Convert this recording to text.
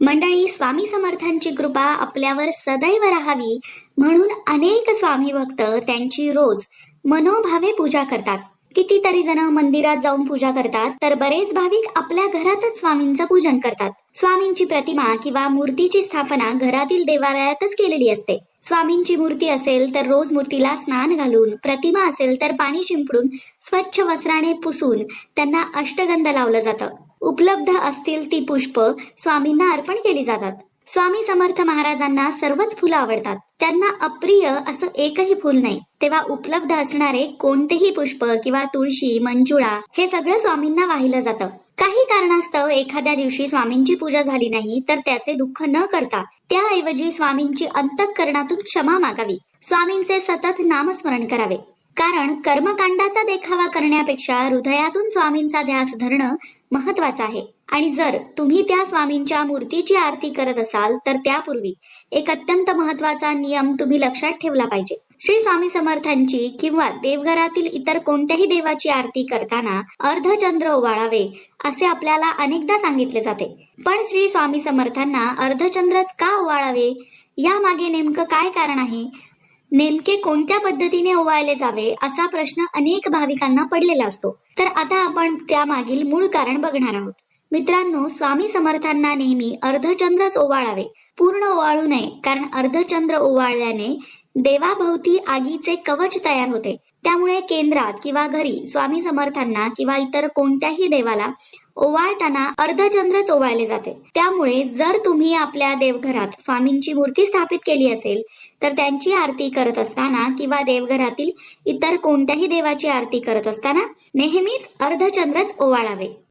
मंडळी स्वामी समर्थांची कृपा आपल्यावर सदैव राहावी म्हणून अनेक स्वामी भक्त त्यांची रोज मनोभावे पूजा करतात. कितीतरी जण मंदिरात जाऊन पूजा करतात तर बरेच भाविक आपल्या घरातच स्वामींचं पूजन करतात. स्वामींची प्रतिमा किंवा मूर्तीची स्थापना घरातील देवालयातच केलेली असते. स्वामींची मूर्ती असेल तर रोज मूर्तीला स्नान घालून प्रतिमा असेल तर पाणी शिंपडून स्वच्छ वस्त्राने पुसून त्यांना अष्टगंध लावलं जातं. उपलब्ध असतील ती पुष्प स्वामींना अर्पण केली जातात. स्वामी समर्थ महाराजांना सर्वच फुलं आवडतात. त्यांना अप्रिय असं एकही फुल नाही. तेव्हा उपलब्ध असणारे कोणतेही पुष्प किंवा तुळशी मंजुळा हे सगळं स्वामींना वाहिलं जातं. काही कारणास्तव एखाद्या दिवशी स्वामींची पूजा झाली नाही तर त्याचे दुःख न करता त्याऐवजी स्वामींची अंतःकरणातून क्षमा मागावी. स्वामींचे सतत नामस्मरण करावे. कारण कर्मकांडाचा देखावा करण्यापेक्षा हृदयातून स्वामींचा ध्यास धरणं महत्वाचं आहे. आणि जर तुम्ही त्या स्वामींच्या मूर्तीची आरती करत असाल तर त्यापूर्वी एक अत्यंत महत्त्वाचा नियम तुम्ही लक्षात ठेवला पाहिजे. श्री स्वामी समर्थांची किंवा देवघरातील इतर कोणत्याही देवाची आरती करताना अर्धचंद्र ओवाळावे असे आपल्याला अनेकदा सांगितले जाते. पण श्री स्वामी समर्थांना अर्धचंद्रच का ओवाळावे? यामागे नेमकं काय कारण आहे? नेमके कोणत्या पद्धतीने ओवाळले जावे असा प्रश्न अनेक भाविकांना पडलेला असतो. तर आता आपण त्यामागील मूळ कारण बघणार आहोत. मित्रांनो स्वामी समर्थांना नेहमी अर्धचंद्रच ओवाळावे. पूर्ण ओवाळू नये कारण अर्धचंद्र ओवाळल्याने देवाभोवती आगीचे कवच तयार होते. त्यामुळे केंद्रात किंवा घरी स्वामी समर्थांना किंवा इतर कोणत्याही देवाला ओवाळताना अर्धचंद्रच ओवाळले जाते. त्यामुळे जर तुम्ही आपल्या देवघरात स्वामींची मूर्ती स्थापित केली असेल तर त्यांची आरती करत असताना किंवा देवघरातील इतर कोणत्याही देवाची आरती करत असताना नेहमीच अर्धचंद्रच ओवाळावे.